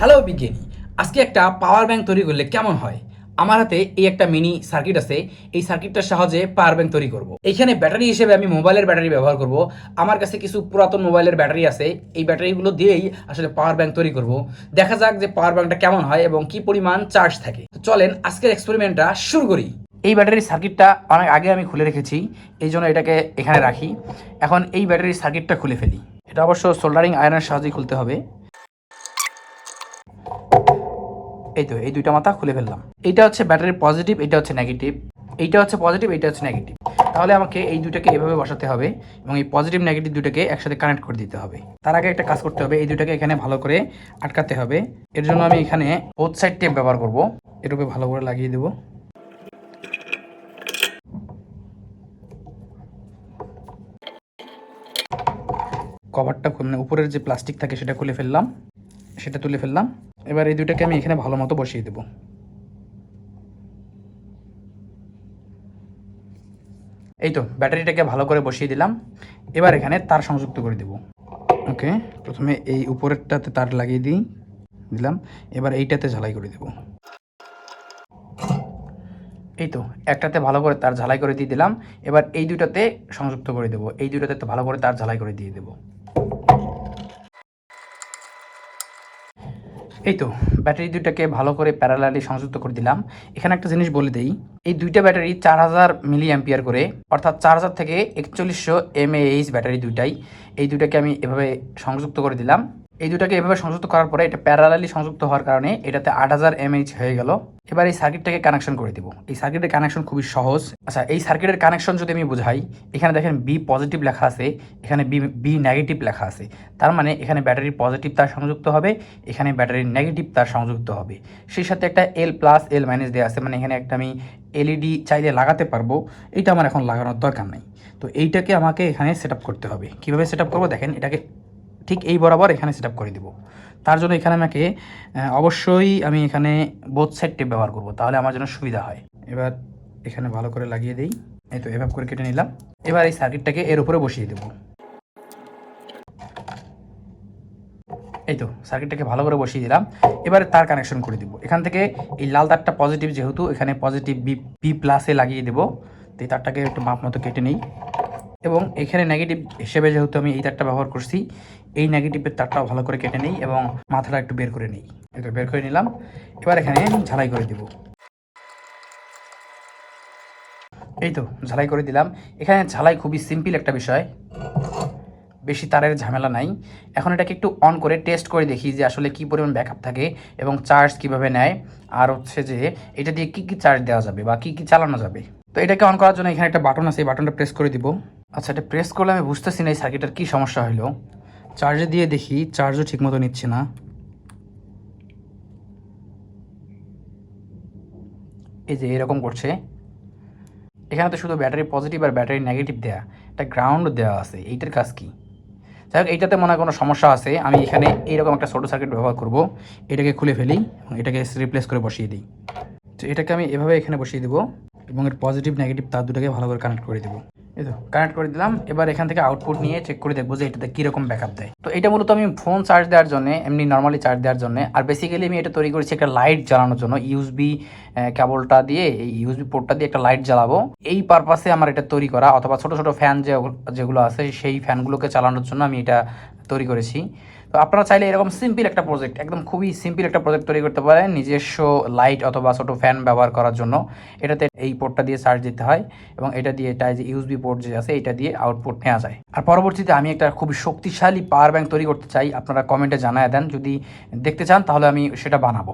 Hello বিজ্ঞানী। আজকে একটা পাওয়ার ব্যাংক তৈরি করলে কেমন হয়? আমার হাতে এই একটা মিনি সার্কিট আছে। এই সার্কিটটার সাহায্যে পাওয়ার ব্যাংক তৈরি করব। এইখানে ব্যাটারি হিসেবে আমি মোবাইলের ব্যাটারি ব্যবহার করব। আমার কাছে কিছু পুরাতন মোবাইলের ব্যাটারি আছে। এই ব্যাটারিগুলো দিয়েই আসলে পাওয়ার ব্যাংক তৈরি করব। দেখা যাক যে পাওয়ার ব্যাংকটা কেমন হয় এবং কি পরিমাণ চার্জ থাকে। চলেন আজকের এক্সপেরিমেন্টটা শুরু করি। এই ব্যাটারির সার্কিটটা অনেক আগে আমি খুলে রেখেছি। এই জন্য এটাকে এখানে রাখি। এখন এই ব্যাটারির সার্কিটটা খুলে ফেলি। এটা অবশ্য সোল্ডারিং আয়রনের সাহায্যে খুলতে হবে। এই তো এই দুইটা মাথা খুলে ফেললাম। এইটা হচ্ছে ব্যাটারির পজিটিভ এটা হচ্ছে নেগেটিভ। এইটা হচ্ছে পজিটিভ এটা হচ্ছে নেগেটিভ। তাহলে আমাকে এই দুটাকে এভাবে বসাতে হবে এবং এই পজিটিভ, নেগেটিভ দুটাকে একসাথে কানেক্ট করে দিতে হবে। তার আগে একটা কাজ করতে হবে, এই দুটাকে এখানে ভালো করে আটকাতে হবে। এর জন্য আমি এখানে বোথ সাইড টেপ ব্যবহার করব। এর উপরে ভালো করে লাগিয়ে দেবো। কভারটা মানে উপরের যে প্লাস্টিক থাকে সেটা খুলে ফেললাম। সেটা তুলে ফেললাম। এবার এই দুটাকে আমি এখানে ভালো মতো বসিয়ে দেবো। এই তো, ব্যাটারিটাকে ভালো করে বসিয়ে দিলাম। এবার এখানে তার সংযুক্ত করে দেব। ওকে, প্রথমে এই উপরেরটাতে তার লাগিয়ে দিই, দিলাম। এবার এইটাতে ঝালাই করে দেব। এই তো, একটাতে ভালো করে তার ঝালাই করে দিয়ে দিলাম। এবার এই দুটাতে সংযুক্ত করে দেবো। এই দুটাতে ভালো করে তার ঝালাই করে দিয়ে দেবো। এই তো ব্যাটারি দুইটাকে ভালো করে প্যারালালি সংযুক্ত করে দিলাম। এখানে একটা জিনিস বলে দিই, এই দুইটা ব্যাটারি চার হাজার মিলি অ্যাম্পিয়ার করে, অর্থাৎ চার হাজার থেকে একচল্লিশশো এমএএইচ ব্যাটারি দুইটাই, এই দুইটাকে আমি এভাবে সংযুক্ত করে দিলাম। এই দুটাকে এভাবে সংযুক্ত করার পরে এটা প্যারালালি সংযুক্ত হওয়ার কারণে এটাতে আট হাজার এমএইচ হয়ে গেল। এবার এই সার্কিটটাকে কানেকশন করে দিব। এই সার্কিটের কানেকশন খুবই সহজ। আচ্ছা এই সার্কিটের কানেকশন যদি আমি বোঝাই, এখানে দেখেন বি পজিটিভ লেখা আছে, এখানে বি বি নেগেটিভ লেখা আছে। তার মানে এখানে ব্যাটারির পজিটিভ তার সংযুক্ত হবে, এখানে ব্যাটারির নেগেটিভ তার সংযুক্ত হবে। সেই সাথে একটা এল প্লাস এল মাইনাস দেওয়া আছে মানে এখানে একটা আমি এলইডি চাইলে লাগাতে পারব। এটা আমার এখন লাগানোর দরকার নাই। তো এইটাকে আমাকে এখানে সেট করতে হবে। কীভাবে সেট করব? দেখেন, এটাকে ঠিক এই বরাবর এখানে সেট করে দিব। তার জন্য এখানে আমাকে অবশ্যই আমি এখানে বোথ সাইড টেপ ব্যবহার করব, তাহলে আমার জন্য সুবিধা হয়। এবার এখানে ভালো করে লাগিয়ে দিই। এই তো এভাবে করে কেটে নিলাম। এবার এই সার্কিটটাকে এর উপরে বসিয়ে দেব। এই তো সার্কিটটাকে ভালো করে বসিয়ে দিলাম। এবারে তার কানেকশন করে দিব। এখান থেকে এই লাল তারটা পজিটিভ যেহেতু, এখানে পজিটিভ বি বি প্লাসে লাগিয়ে দেবো। তো এই তারটাকে একটু মাপ মতো কেটে নিই। এবং এখানে নেগেটিভ হিসেবে যেহেতু আমি এই তারটা ব্যবহার করছি, এই নেগেটিভের তারটাও ভালো করে কেটে নিই এবং মাথাটা একটু বের করে নিই। এটা বের করে নিলাম। এবার এখানে ঝালাই করে দিব। এই তো, ঝালাই করে দিলাম। এখানে ঝালাই খুবই সিম্পল একটা বিষয়। বেশি তারের ঝামেলা নাই। এখন এটাকে একটু অন করে টেস্ট করে দেখি যে আসলে কি পরিমাণ ব্যাকআপ থাকে এবং চার্জ কীভাবে নেয়। আর হচ্ছে যে এটা দিয়ে কি কি চার্জ দেওয়া যাবে বা কি কি চালানো যাবে। তো এটাকে অন করার জন্য এখানে একটা বাটন আছে, এই বাটনটা প্রেস করে দিব। আচ্ছা এটা প্রেস করলে আমি বুঝতেছি না এই সার্কিটের কী সমস্যা হলো চার্জে দিয়ে দেখি চার্জও ঠিকমতো নিচ্ছে না। এই যে এরকম করছে। এখানে তো শুধু ব্যাটারি পজিটিভ আর ব্যাটারি নেগেটিভ দেয়া, একটা গ্রাউন্ড দেওয়া আছে। এইটার কাজ কি? যাই হোক, এইটাতে মনে হয় কোনো সমস্যা আছে। আমি এখানে এইরকম একটা ছোটো সার্কিট ব্যবহার করব। এটাকে খুলে ফেলি এবং এটাকে রিপ্লেস করে বসিয়ে দিই। তো এটাকে আমি এভাবে এখানে বসিয়ে দেবো এবং এর পজিটিভ নেগেটিভ তার দুটাকে ভালো করে কানেক্ট করে দেবো। এই তো কানেক্ট করে দিলাম। এবার এখান থেকে আউটপুট নিয়ে চেক করে দেখব যে এটাতে কীরকম ব্যাকআপ দেয়। তো এটা মূলত আমি ফোন চার্জ দেওয়ার জন্য, এমনি নর্মালি চার্জ দেওয়ার জন্য, আর বেসিক্যালি আমি এটা তৈরি করেছি একটা লাইট জ্বালানোর জন্য ইউএসবি কেবলটা দিয়ে, এই ইউএসবি পোর্টটা দিয়ে একটা লাইট জ্বালাবো। এই পারপাসে আমার এটা তৈরি করা, অথবা ছোট ছোট ফ্যান যে, যেগুলো আছে, সেই ফ্যানগুলোকে চালানোর জন্য আমি এটা তৈরি করেছি। তো আপনারা চাইলে এরকম সিম্পল একটা প্রজেক্ট একদম খুবই সিম্পল একটা প্রজেক্ট তৈরি করতে পারেন নিজস্ব লাইট অথবা ছোটো ফ্যান ব্যবহার করার জন্য। এটাতে এই পোর্টটা দিয়ে চার্জ দিতে হয় এবং এটা দিয়ে এটা যে ইউএসবি পোর্ট যে আছে, এটা দিয়ে আউটপুট নেওয়া যায়। আর পরবর্তীতে আমি একটা খুব শক্তিশালী পাওয়ার ব্যাঙ্ক তৈরি করতে চাই, আপনারা কমেন্টে জানায় দেন। যদি দেখতে চান তাহলে আমি সেটা বানাবো।